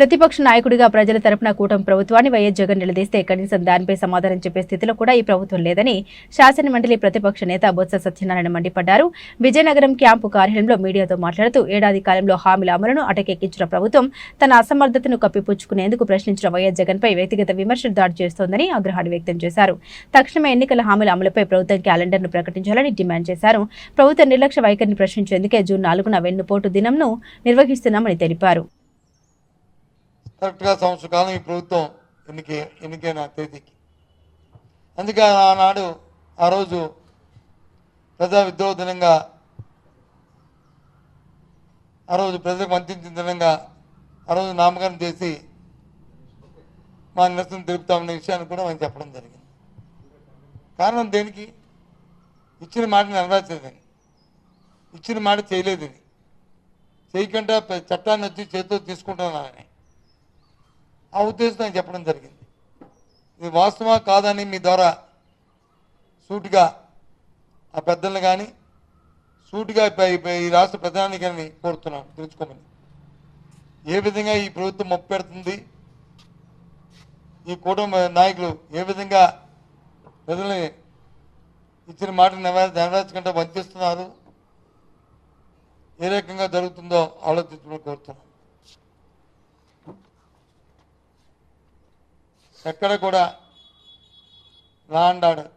ప్రతిపక్ష నాయకుడిగా ప్రజల తరపున కూటమి ప్రభుత్వాన్ని వైఎస్ జగన్ నిలదీస్తే కనీసం దానిపై సమాధానం చెప్పే స్థితిలో కూడా ఈ ప్రభుత్వం లేదని శాసనమండలి ప్రతిపక్ష నేత బొత్స సత్యనారాయణ మండిపడ్డారు. విజయనగరం క్యాంపు కార్యాలయంలో మీడియాతో మాట్లాడుతూ ఏడాది కాలంలో హామీల అమలును అటకెక్కించిన ప్రభుత్వం తన అసమర్థతను కప్పిపుచ్చుకునేందుకు ప్రశ్నించిన వైఎస్ జగన్పై వ్యక్తిగత విమర్శలు దాడి చేస్తోందని ఆగ్రహాన్ని వ్యక్తం చేశారు. తక్షణమే ఎన్నికల హామీల అమలుపై ప్రభుత్వం క్యాలెండర్ను ప్రకటించాలని డిమాండ్ చేశారు. ప్రభుత్వ నిర్లక్ష్య వైఖరిని ప్రశ్నించేందుకే జూన్ నాలుగున వెన్నుపోటు దినంను నిర్వహిస్తున్నామని తెలిపారు. కరెక్ట్గా సంవత్సర కాలం ఈ ప్రభుత్వం ఎన్నిక ఎన్నికైన తేదీకి. అందుకే ఆనాడు ఆ రోజు ప్రజా విద్రోహ దినంగా ఆ రోజు ప్రజలకు వంచించిన దినంగా ఆ రోజు నామకరణం చేసి మా నిరసన తెలుపుతామనే విషయాన్ని కూడా మనం చెప్పడం జరిగింది. కారణం దేనికి? ఇచ్చిన మాట నెరవేర్చలేదని ఇచ్చిన మాట చేయలేదని. చేయకుండా చట్టాన్ని వచ్చి చేతితో తీసుకుంటున్నానని ఆ ఉద్దేశం నేను చెప్పడం జరిగింది. ఇది వాస్తవా కాదని మీ ద్వారా సూటిగా ఆ పెద్దలను కానీ సూటిగా ఈ రాష్ట్ర ప్రధానికాన్ని కోరుతున్నాను తెలుసుకోమని. ఏ విధంగా ఈ ప్రభుత్వం మొప్పెడుతుంది ఈ కూటమి నాయకులు ఏ విధంగా ప్రజల్ని ఇచ్చిన మాటలు నెరవేర్ నెరవేర్చకుండా వంచిస్తున్నారు ఏ రకంగా జరుగుతుందో ఆలోచించమని కోరుతున్నాను. ఎక్కడ కూడా లా అండ్ ఆర్డర్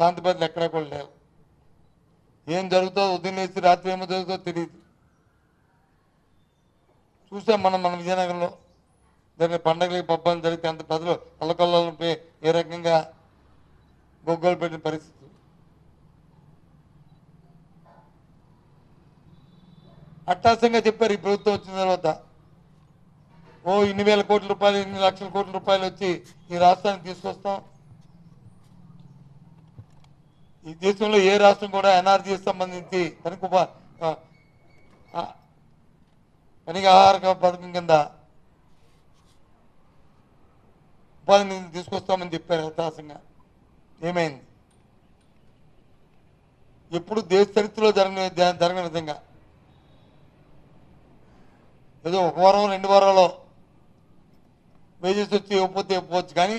శాంతి భద్రతలు ఎక్కడ కూడా లేవు. ఏం జరుగుతుందో ఉదయం రాత్రి ఏమో జరుగుతుందో తెలియదు చూసాం మనం మన విజయనగరంలో జరిగిన పండగలకి పబ్బాలు జరిగితే అంత ప్రజలు అల్లకొల్లలపై ఏ రకంగా గొగ్గలు పెట్టిన పరిస్థితి. అట్టాసంగా చెప్పారు ఈ ప్రభుత్వం వచ్చిన తర్వాత. ఓ ఇన్ని వేల కోట్ల రూపాయలు ఇన్ని లక్షల కోట్ల రూపాయలు వచ్చి ఈ రాష్ట్రానికి తీసుకొస్తాం. ఈ దేశంలో ఏ రాష్ట్రం కూడా ఎన్ఆర్జీ సంబంధించి కనుక ఉపా పనికి ఆహార పథకం కింద ఉపాధి తీసుకొస్తామని చెప్పారు యథాసంగా ఏమైంది? ఎప్పుడు దేశ చరిత్రలో జరగని జరగని విధంగా. ఏదో ఒక వారం రెండు వారాల్లో వేజెస్ వచ్చి ఇవ్వకపోతే ఇవ్వకపోవచ్చు. కానీ